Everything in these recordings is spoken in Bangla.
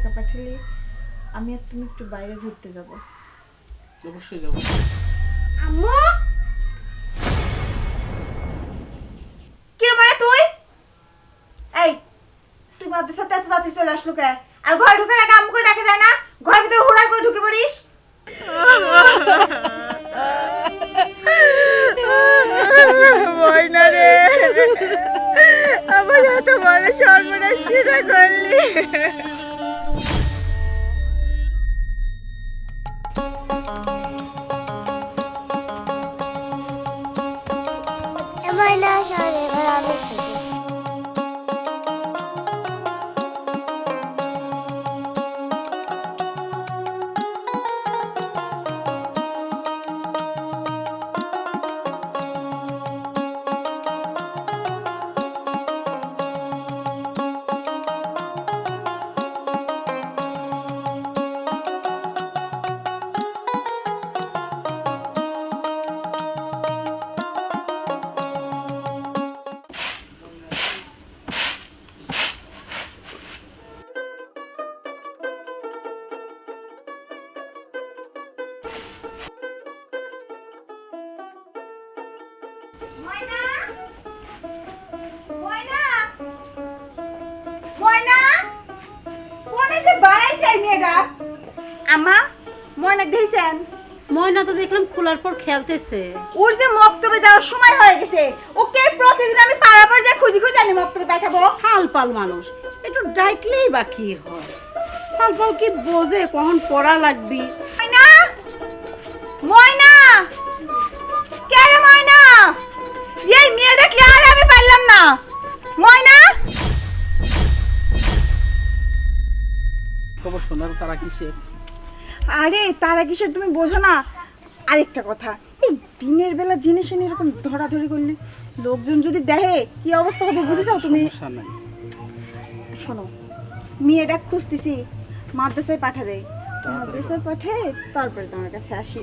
টাকা পাঠালে আমি আর তুমি একটু বাইরে ঘুরতে যাব। অবশ্যই যাব। আম্মু! কি মানে তুই? এই তুই মাদ্রাসাতে এত তাড়াতাড়ি চলে আসলো কে? আর ঘরে ঢুকে আগে আম্মু করে ডাকে যায় না? ঘরের ভিতরে হুড়ার করে ঢুকে পড়িস? রে। আমার এত বড় সর্বনাশ করলি? এবার না সর এই মেয়েটা আমা ময়না দেখছেন? ময়না তো দেখলাম খোলার পর খেলতেছে। ওর যে মক্তবে যাওয়ার সময় হয়ে গেছে। ওকে প্রতিদিন আমি পাড়া পর যে খুঁজি খুঁজি আনি মক্তবে পাঠাবো। পাল মানুষ একটু ডাইকলেই বাকি হয়? ফাল পাল কি বোঝে কখন পড়া লাগবি? খবর শোনার তারা কিসের আরে তারা কিসের তুমি বোঝো না। আরেকটা কথা এই দিনের বেলা জিনিস এনে এরকম ধরাধরি করলে লোকজন যদি দেখে কি অবস্থা হবে বুঝেছ তুমি। শোনো মেয়েটা খুঁজতেছি মাদ্রাসায় পাঠা দেয়। মাদ্রাসায় পাঠে তারপরে তোমার কাছে আসি।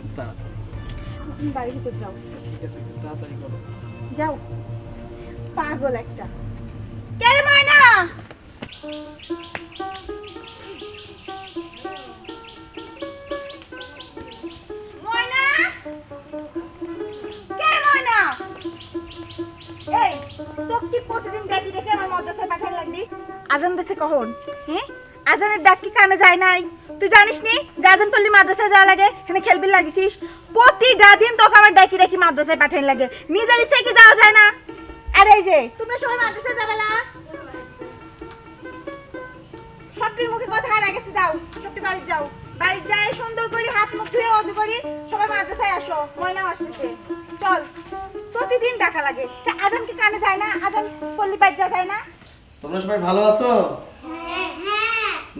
তুমি বাড়ির ভিতর যাও। ঠিক আছে তাড়াতাড়ি করো। যাও। পাগল একটা। কে রে লাগলি? আজান দেশে কখন? হ্যাঁ? আজানের ডাক কি কানে যায় নাই? তুই জানিস নি যে আজান পড়লি মাদ্রাসায় যাওয়া লাগে, এখানে খেলবি লাগিস প্রতিটা দিন তোকে আমার ডাকি ডাকি মাদ্রাসায় পাঠান লাগে। নিজের ইচ্ছে কি যাওয়া যায় না? আরে এই যে, তোমরা সবাই মাদ্রাসায় যাবে না? সবটির মুখে কথা হারা গেছে, যাও, সবটি বাড়ি যাও। বাড়ি যাই সুন্দর করে হাত মুখ ধুয়ে অজু করি সবাই মাদ্রাসায় আসো। ময়না আসতেছে। চল। প্রতিদিন ডাকা লাগে। তা আজান কি কানে যায় না? আজান পল্লী বাজ যায় না? তোমরা সবাই ভালো আছো?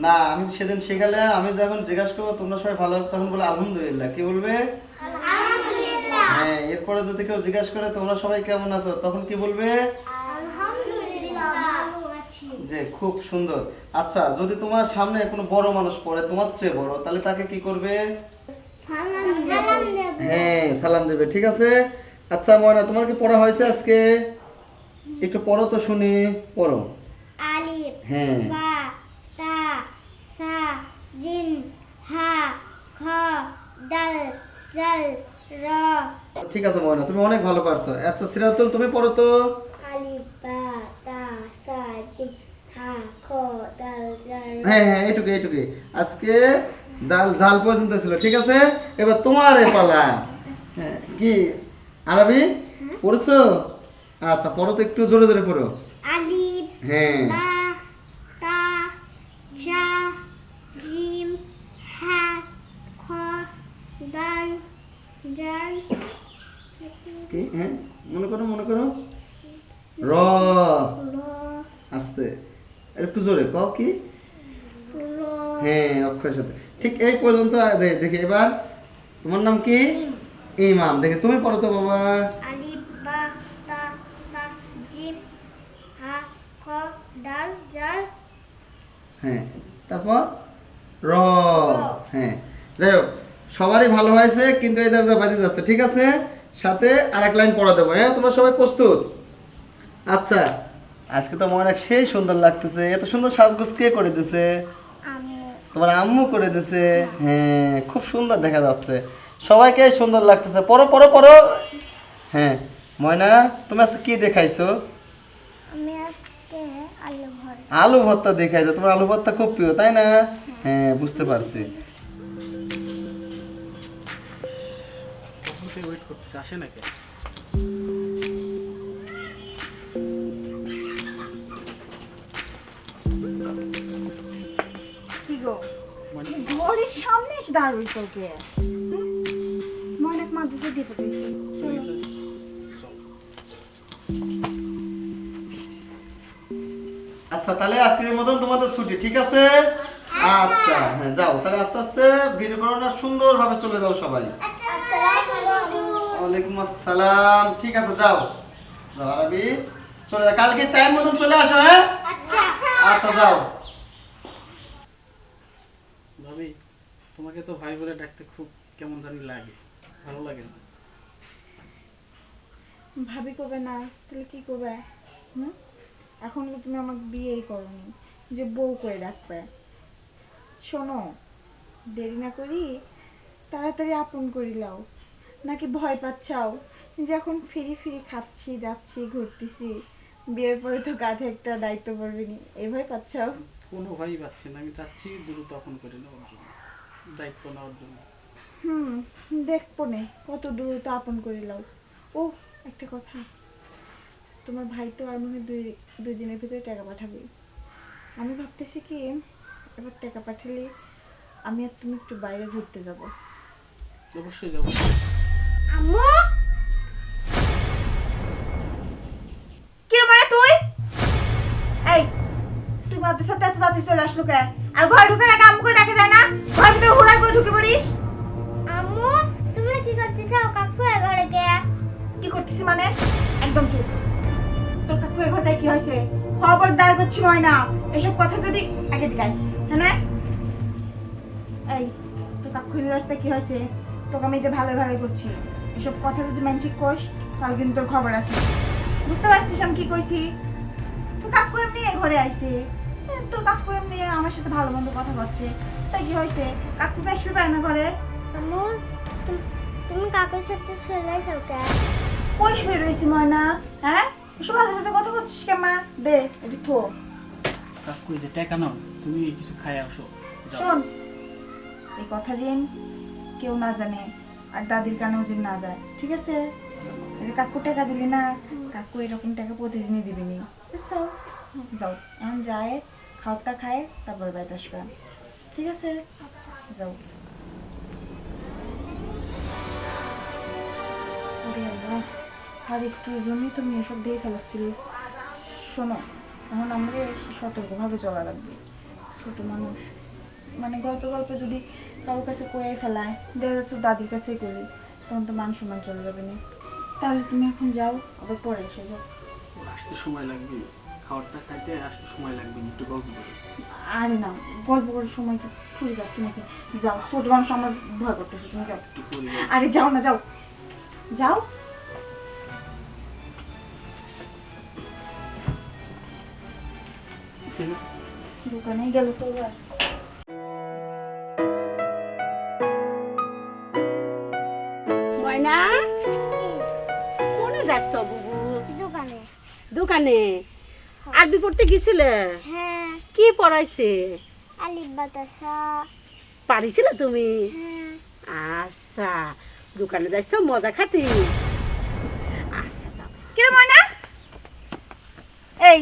না আমি সেদিন শেখালে আমি যখন জিজ্ঞাসা করব তোমরা সবাই ভালো আছো? তখন বলে আলহামদুলিল্লাহ। কি বলবে? হ্যাঁ এরপরে যদি কেউ জিজ্ঞাসা করে তোমরা সবাই কেমন আছো? তখন কি বলবে? আলহামদুলিল্লাহ ভালো আছি। যে খুব সুন্দর। আচ্ছা যদি তোমার সামনে কোনো বড় মানুষ পড়ে তোমার চেয়ে বড় তাহলে তাকে কি করবে? সালাম সালাম হ্যাঁ সালাম দেবে ঠিক আছে? আচ্ছা ময়না তোমার কি পড়া হয়েছে আজকে? একটু পড়ো তো শুনি পড়ো। আলিফ হ্যাঁ। বা তা সা জিম হা খ দাল জাল র। ঠিক আছে ময়না তুমি অনেক ভালো পারছ। আচ্ছা সিরাতুল তুমি পড়ো তো। আলিফ বা তা সা জিম হা খ দাল জাল হ্যাঁ হ্যাঁ এইটুকু এইটুকু আজকে ডাল জাল পর্যন্ত ছিল ঠিক আছে? এবার তোমার এ পালা। হ্যাঁ কি? আরবি পড়ছো? আচ্ছা পড়ো তো একটু জোরে জোরে পড়ো। আলিফ হ্যাঁ। তা জিম হা খ দাল জাল। কি? হ্যাঁ মনে করো মনে করো। র। আস্তে। একটু জোরে কি র। হ্যাঁ অক্ষরের সাথে। ঠিক এই পর্যন্ত দেখি এবার। তোমার নাম কি? ইমাম দেখে তুমি পড়ো তো বাবা। আলিফ বা তা সা জিম হা খ দাল জাল। হ্যাঁ তারপর র। হ্যাঁ যাই হোক সবারই ভালো হয়েছে কিন্তু এই দরজা বাজে যাচ্ছে ঠিক আছে? সাথে আর লাইন পড়া দেবো হ্যাঁ তোমরা সবাই প্রস্তুত? আচ্ছা আজকে তো মনে সেই সুন্দর লাগতেছে এত সুন্দর সাজগোজ কে করে দিছে? তোমার আম্মু করে দিছে হ্যাঁ খুব সুন্দর দেখা যাচ্ছে। সবাইকে সুন্দর লাগতেছে। পরো পরো পরো হ্যাঁ ময়না তুমি আজকে কি দেখাইছো? আমি আজকে আলু ভর আলু ভর্তা দেখাইছো। তোমার আলু ভর্তা খুব প্রিয় তাই না? হ্যাঁ বুঝতে পারছি। ওয়েট করতেছে আসে নাকি? কি গো? মানে ঘরের সামনে দাঁড়াই তোকে। ময়নাক মাদ্রাসা দিয়ে পাঠাইছি চলে। চলো আচ্ছা তাহলে আজকের মতন তোমাদের ছুটি ঠিক আছে? আচ্ছা হ্যাঁ যাও তাহলে আস্তে আস্তে ভিডিও করোনা সুন্দরভাবে চলে যাও সবাই। ওয়ালাইকুম আসসালাম ঠিক আছে যাও। যাও আরবি চলে যাও। কালকে টাইম মতন চলে আসো হ্যাঁ? আচ্ছা যাও। ভাবি তোমাকে তো ভাই বলে ডাকতে খুব কেমন জানি লাগে। ভালো লাগে না। ভাবি করবে না তাহলে কি করবে? হুম? এখন তো তুমি আমাকে বিয়েই করনি যে বউ করে রাখবে শোনো দেরি না করি তাড়াতাড়ি আপন করিলাও নাকি ভয় পাচ্ছাও? যে এখন ফিরি ফিরি খাচ্ছি যাচ্ছি ঘুরতেছি। বিয়ের পরে তো কাঁধে একটা দায়িত্ব পড়বে নি এই ভয় পাচ্ছাও? কোনো ভাই পাচ্ছি না আমি চাচ্ছি দ্রুত তখন করে নেওয়ার জন্য দায়িত্ব নেওয়ার জন্য। হুম দেখব নে কত দূর তো আপন করিলাও ও একটা কথা তোমার ভাই তো আর মনে হয় দুই দুই দিনের ভিতরে টাকা পাঠাবে আমি ভাবতেছি কি এবার টাকা পাঠালে আমি আর তুমি একটু বাইরে ঘুরতে যাব। অবশ্যই যাব। আম্মু! কি মানে তুই? এই তুই মাদ্রাসা সাথে এত তাড়াতাড়ি চলে আসলো কে? আর ঘরে ঢুকে না কাম করে রাখা যায় না? ঘরের ভিতরে হুড়ার করে ঢুকে পড়িস? একদম চুপ। তোর কাকু এ কথায় কি হয়েছে? খবরদার করছি ময়না। এসব কথা যদি আগে দিকাই হ্যাঁ? এই, তোর কাকুর রাস্তায় কি হয়েছে? তোকে আমি যে ভালো ভালো করছি এসব কথা যদি মানসিক কোষ তাহলে কিন্তু তোর খবর আছে। বুঝতে পারছিস আমি কি কইছি? তোর কাকু এমনি এ ঘরে আইছে। তোর কাকু এমনি আমার সাথে ভালো মন্দ কথা বলছে। তাই কি হয়েছে? কাকুকে আসবে পারে না ঘরে? তুমি কাকুর সাথে চলে যাও কে কই শুয়ে রয়েছি ময়না? হ্যাঁ? বাজে বাজে কথা করছিস কেমা দে এটি থো। কাকু যে টাকা নাও তুমি কিছু খাই আসো। শোন এই কথা যেন কেউ না জানে আর দাদির কানেও যেন না যায় ঠিক আছে? এই যে কাকু টাকা দিলি না কাকু এরকম টাকা প্রতিদিনই দিবি নি। বুঝছ যাও এখন যায় খাওয়াটা খায় তারপর বাড়িতে আসবে। ঠিক আছে? যাও। আর একটু জন্যই তুমি এসব দিয়ে ফেলাচ্ছিলে। শোনো এখন আমরা সতর্কভাবে চলা লাগবে। ছোট মানুষ। মানে গল্প গল্প যদি কারোর কাছে কয়ে ফেলায় দেখা যাচ্ছে দাদির কাছেই করি তখন তো মান সম্মান চলে যাবে না। তাহলে তুমি এখন যাও আবার পরে এসে যাও। আসতে সময় লাগবে। খাবারটা খাইতে আসতে সময় লাগবে একটু গল্প করে। আরে না গল্প করার সময় কি ছুটে যাচ্ছে নাকি। যাও ছোট মানুষ আমার ভয় করতেছে তুমি যাও। একটু আরে যাও না যাও। যাও ঠিক আছে দোকানে গেল তো এবার। ময়না? কোনে যাচ্ছ বুবু? দোকানে। দোকানে? আরবি পড়তে গেছিলে? হ্যাঁ। কি পড়াইছে? আলিফ বাতাসা। পারিছিলে তুমি? হ্যাঁ। আচ্ছা দোকানে যাইছ মজা খাতি। আচ্ছা যাও। কিরে ময়না? এই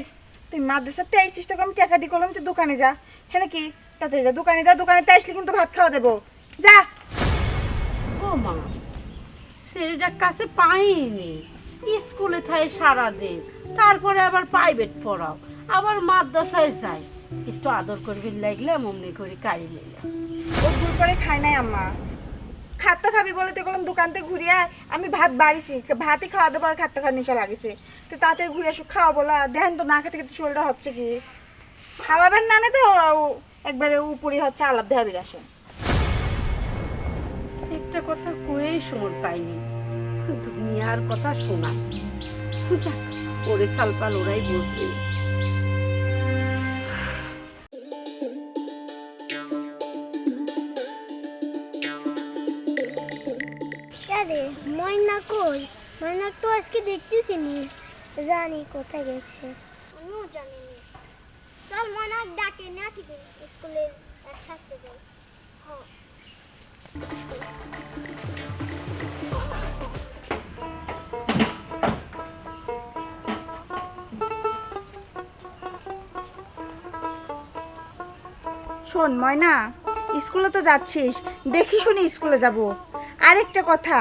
তুই মাদ্রাসাতে আইসিস তোকে আমি টাকা দিয়ে করলাম যে দোকানে যা। হ্যাঁ নাকি? তাতে যা দোকানে যা দোকানে তো আসলে কিন্তু ভাত খাওয়া দেবো। যা। ও মা ছেলেটার কাছে পাইনি। স্কুলে থাই সারা দিন তারপরে আবার প্রাইভেট পড়াও আবার মাদ্রাসায় যাই একটু আদর করবি লাগলে মমনি করে কাড়ি নিলে ও ভুল করে খায় নাই আম্মা। খাত্তা খাবি বলে তো করলাম দোকানতে ঘুরিয়ে আমি ভাত বাড়িছি, ভাতই খাওয়া আর খাত্তা খাওয়ার নেশা লাগিছে। তো তাতে ঘুরে আসো খাওয়া বলা দেখেন তো না খেতে খেতে শরীরটা হচ্ছে কি? খাওয়াবেন না তো একবারে উপরে হচ্ছে আলাপ দেহাবি আসে একটা কথা কয়েই সময় পাইনি দুনিয়ার কথা শোনা ওরে সালপাল ওরাই বুঝবে। কই তো আজকে দেখতেছি নি জানি কোথায় গেছে। আমিও জানি চল ময়না ডাকে, না আসবি স্কুলে একসাথে যাই হ্যাঁ। শোন, ময়না, স্কুলে তো যাচ্ছিস। দেখি শুনি স্কুলে যাব। আরেকটা কথা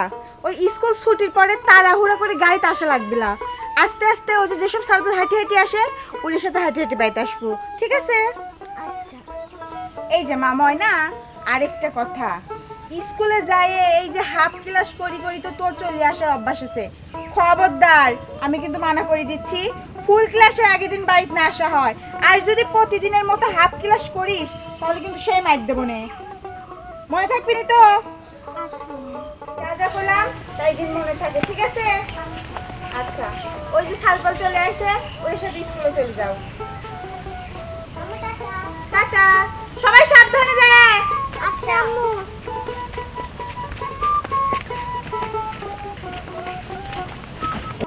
ওই স্কুল ছুটির পরে তাড়াহুড়া করে গাড়িতে আসা লাগবে না। আস্তে আস্তে ও যে যেসব সালফের হাঁটি হাঁটি আসে ওদের সাথে হাঁটি হাঁটি বাড়িতে আসব। ঠিক আছে? আচ্ছা। এই যে মা ময়না আরেকটা কথা। স্কুলে যায় এই যে হাফ ক্লাস করি করি তো তোর চলে আসার অভ্যাস আছে। খবরদার আমি কিন্তু মানা করে দিচ্ছি ফুল ক্লাসের আগের দিন বাড়িতে না আসা হয়। আর যদি প্রতিদিনের মতো হাফ ক্লাস করিস তাহলে কিন্তু সেই মাইক দেবো নে। মনে থাকবি নি তো? তাই দিন মনে থাকে ঠিক আছে? আচ্ছা ওই যে সালপাল চলে আসে ওই সাথে স্কুলে চলে যাও। টাটা। সবাই সাবধানে যায়। আচ্ছা আম্মু।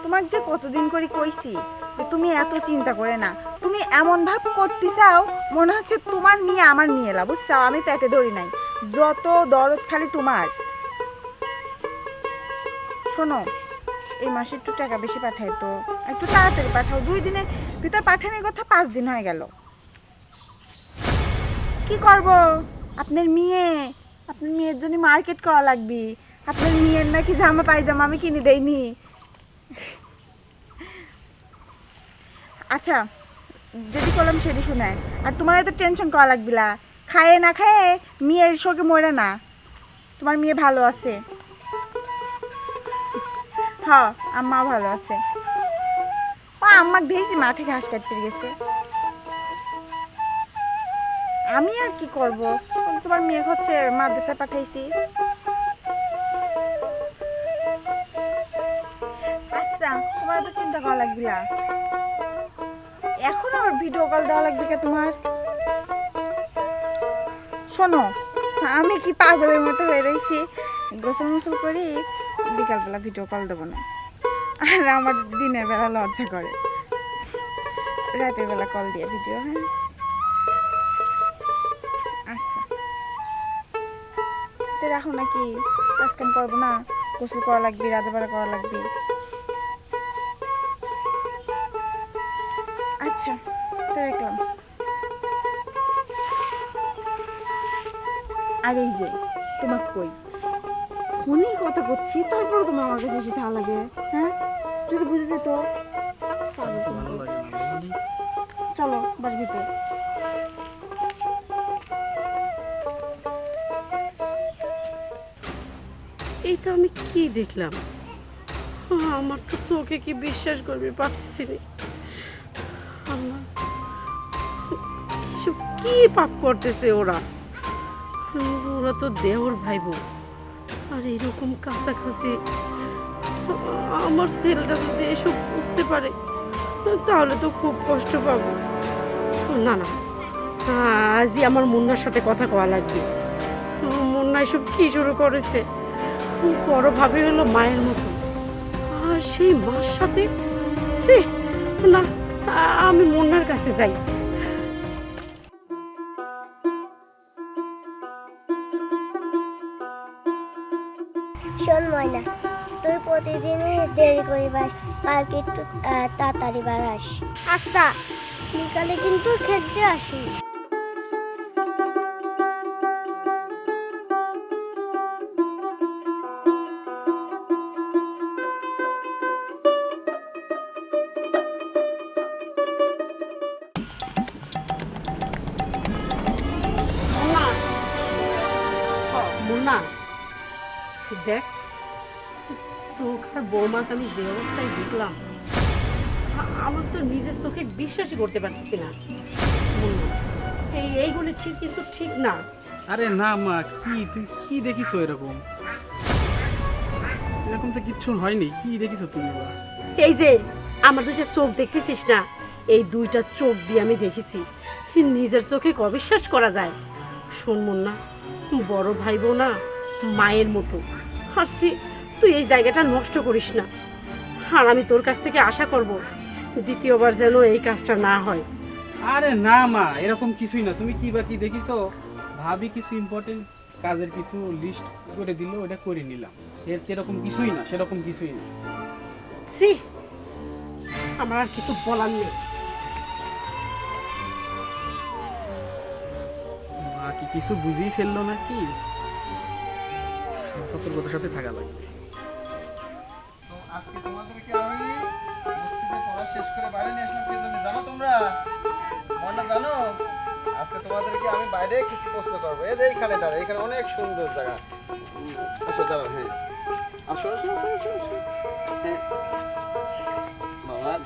তোমাক যে কতদিন করে কইছি যে তুমি এত চিন্তা করে না। তুমি এমন ভাব করতে চাও মনে হচ্ছে তোমার মেয়ে আমার মেয়ে লা বুঝছ? আমি পেটে ধরি নাই। যত দরদ খালি তোমার। শোনো, এই মাসে একটু টাকা বেশি পাঠাই তো। একটু তাড়াতাড়ি পাঠাও, দুই দিনের ভিতর পাঠানোর কথা পাঁচ দিন হয়ে গেল। কি করব? আপনার মেয়ে, আপনার মেয়ের জন্য মার্কেট করা লাগবে। আপনার মেয়ের নাকি জামা পায়জামা আমি কিনে দেইনি। আচ্ছা যেটি করলাম সেটি শুনে, আর তোমার এত টেনশন করা লাগবিলা খায়ে না খায়ে মেয়ের শোকে মরে না। তোমার মেয়ে ভালো আছে। হ্যাঁ আম্মা ভালো আছে। ও আম্মাক দেখেছি মাঠে ঘাস কাটতে গেছে। আমি আর কি করব? তোমার মেয়ে হচ্ছে মাদ্রাসায় পাঠাইছি। আচ্ছা তোমার এত চিন্তা করা লাগবে না। এখন আবার ভিডিও কল দেওয়া লাগবে কে তোমার? শোনো, আমি কি পাগলের মতো হয়ে রয়েছি গোসল মোসল করি? বিকালবেলা ভিডিও কল দেবো না। আর আমার দিনের বেলা লজ্জা করে। রাতের বেলা কল দিয়ে ভিডিও হ্যাঁ? আচ্ছা। তো রাখো নাকি? কাজ কাম করব না। গোসল করা লাগবে রাতে বেলা করা লাগবে। আচ্ছা তো রাখলাম। আর এই যে, তোমার কই? ফোনেই কথা করছি তারপরে তোমার আমার কাছে এসে ভালো লাগে। হ্যাঁ? যদি বুঝে যেত? চলো, বাড়ির ভিতরে। এই তো আমি কি দেখলাম? আমার তো চোখে কি বিশ্বাস করবে পারতেছি কি পাপ করতেছে ওরা? ওরা তো দেওর ভাই বোন। আর এরকম কাছাকাছি আমার ছেলেটা যদি এসব বুঝতে পারে, তাহলে তো খুব কষ্ট পাবো। না না, আজই আমার মুন্নার সাথে কথা কওয়া লাগবে। মুন্না এসব কি শুরু করেছে? বড় ভাবে হলো মায়ের মতো। আর সেই মার সাথে সে না, আমি মুন্নার কাছে যাই। প্রতিদিনই দেরি করিবাস কালকে একটু আহ, তাড়াতাড়ি বাড়াস আচ্ছা বিকালে কিন্তু খেতে আসি। তোর বৌমাকে আমি যে অবস্থায় দেখলাম আমার তো নিজের চোখে বিশ্বাসই করতে পারতেছি না। এই এইগুলি ঠিক কিন্তু ঠিক না। আরে না মা কি? তুই কি দেখিছো এরকম? এরকম তো কিচ্ছু হয়নি। কি দেখিছো তুমি এই যে আমার দুইটা চোখ দেখতেছিস না? এই দুইটা চোখ দিয়ে আমি দেখেছি। নিজের চোখে অবিশ্বাস করা যায়? শোন না বড় ভাই বোন না মায়ের মতো। আর তুই এই জায়গাটা নষ্ট করিস না। আর আমি তোর কাছ থেকে আশা করব দ্বিতীয়বার যেন এই কাজটা না হয়। আরে না মা এরকম কিছুই না। তুমি কি বা কি দেখিছো? ভাবি কিছু ইম্পর্টেন্ট কাজের কিছু লিস্ট করে দিল ওটা করে নিলাম। এর এরকম কিছুই না সেরকম কিছুই না। ছি আমার আর কিছু বলার নেই। মা কি কিছু বুঝিয়ে ফেলল নাকি? সতর্কতার সাথে থাকা লাগবে। আজকে তোমাদেরকে আমি মসজিদে পড়া শেষ করে বাইরে নিয়ে আসলাম জানো তোমরা? জানো? আজকে তোমাদেরকে আমি বাইরে কিছু প্রশ্ন করব। এই যে এইখানে এখানে অনেক সুন্দর জায়গা। আসো হ্যাঁ। আসো আসো। হ্যাঁ। হ্যাঁ।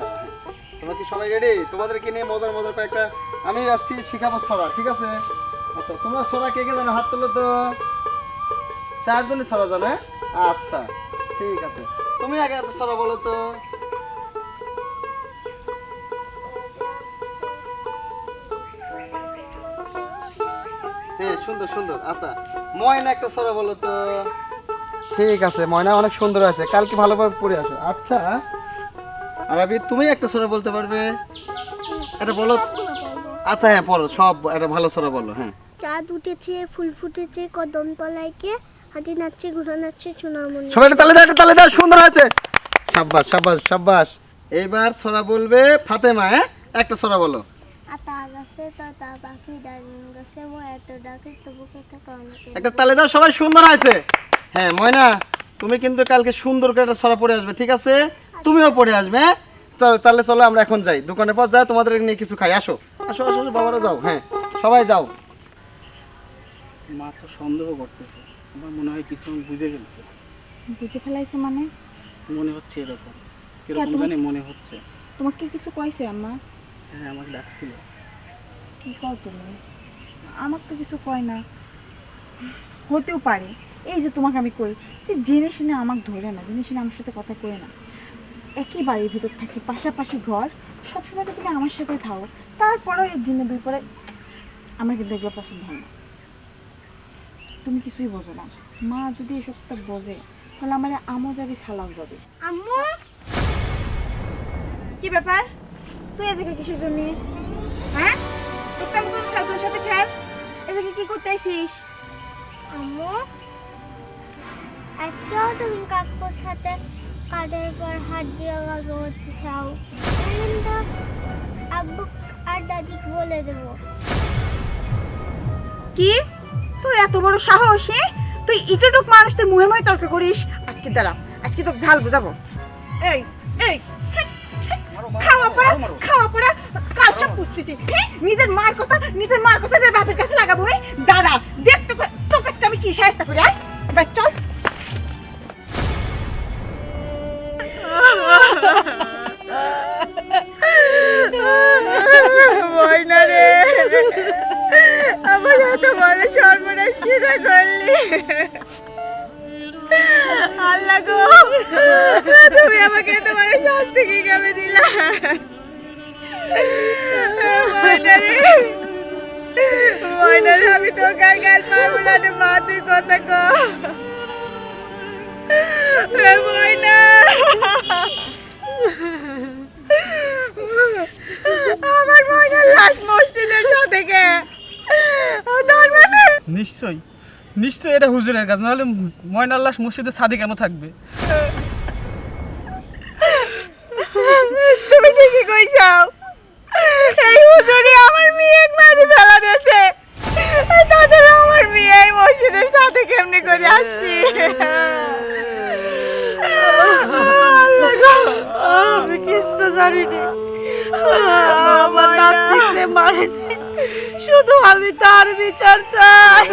তোমরা কি সবাই রেডি তোমাদেরকে নিয়ে মজার মজার কয়েকটা আমি আজকে শিখাবো ছড়া, ঠিক আছে? আচ্ছা তোমরা ছড়া কে কে জানো? হাত তোলো তো। চারজনই ছড়া জানো হ্যাঁ? আচ্ছা ঠিক আছে। তুমি আগে এত ছড়া বলো তো। হ্যাঁ সুন্দর সুন্দর। আচ্ছা ময়না একটা ছড়া বলো তো। ঠিক আছে ময়না অনেক সুন্দর আছে। কালকে ভালোভাবে পড়ে আসো। আচ্ছা। আর আবি তুমি একটা ছড়া বলতে পারবে? এটা বলো। আচ্ছা হ্যাঁ পড়ো। সব একটা ভালো বলো হ্যাঁ। চাঁদ উঠেছে ফুল ফুটেছে কদম তলায় কে হাতি নাচছে ঘুরা নাচছে সোনামণি। সবাই তালে দাও তালে দাও সুন্দর হয়েছে। সাব্বাস সাব্বাস সাব্বাস। এইবার ছড়া বলবে ফাতেমা হ্যাঁ? একটা ছড়া বলো। আতা গাছে তাতা পাখি ডালিম গাছে ও এত ডাকে তবু কথা কানে একটা তালে দাও সবাই সুন্দর হয়েছে। হ্যাঁ ময়না তুমি কিন্তু কালকে সুন্দর করে একটা ছড়া পড়ে আসবে ঠিক আছে? তুমিও পরে আসবে হ্যাঁ? চলো তাহলে চলো আমরা এখন যাই। দোকানের পর যাই তোমাদের নিয়ে কিছু খাই আসো। আসো আসো আসো, বাবারা যাও হ্যাঁ। সবাই যাও। মা তো সন্দেহ করতেছে। আমার মনে হয় কিছু বুঝে ফেলছে বুঝে ফেলাইছে মানে? মনে হচ্ছে এরকম। তুমি- জানি মনে হচ্ছে। তোমাকে কিছু কইছে আম্মা? হ্যাঁ আমাকে ডাকছিল। কি কও তুমি? আমার তো কিছু কয় না। হতেও পারে। এই যে তোমাকে আমি কই যে জেনে শুনে আমাকে ধরে না জেনে শুনে আমার সাথে কথা কই না। একই বাড়ির ভিতর থাকি পাশাপাশি ঘর। সবসময় তো তুমি আমার সাথে থাও। তারপরেও এই দিনে দুই পরে আমার কিন্তু এগুলো পছন্দ হয় না। তুমি কিছুই বোঝো না। মা যদি এসবটা বোঝে তাহলে আমার আমও যাবে ছালাও যাবে। আম্মু! কি ব্যাপার? তুই এদিকে কিসের জন্য? হ্যাঁ? একটা মতন সাইকেলের সাথে খেল। এদিকে কি করতে আইছিস? আম্মু আজকেও তুমি কাকুর সাথে কাদের পর হাত দিয়ে গল্প করতে চাও? আমি কিন্তু আব্বু আর দাদিকে বলে দেবো। কি? তোর এত বড় সাহস হ্যাঁ তুই ইটোটুক মানুষ তুই মুহে মুহে তর্ক করিস? আজকে দাঁড়া আজকে তোকে ঝাল বুঝাবো। এই এই খাওয়া পড়া খাওয়া পড়া কাজটা পুষতেছি? নিজের মার কথা নিজের মার কথা যে বাপের কাছে লাগাবো এই দেখ তো তোর কাছে আমি কি সাহায্য করি আয় এবার চল। আমার এত বড় কিরা করলি? আল্লাহ গো। তুমি আমাকে বড় শাস্তি কি কেমন দিলা? আমি তো কার গাল পারব না মা, তুই কথা কো। আমার ময়নার লাশ মসজিদের সাথে কে তার মানে নিশ্চয়ই। নিশ্চয়ই এটা হুজুরের কাজ নাহলে ময়নার লাশ মসজিদে সাদে কেন থাকবে? তুমি ঠিকই কইছাও। এই হুজুরি আমার মেয়ে মারি ফেলা দিয়েছে। তাছাড়া আমার মেয়ে এই মসজিদের সাথে কেমনি করে আসবি? আমি কিচ্ছু জানি না আমার নাতিকে মারেছে। শুধু আমি তার বিচার চাই।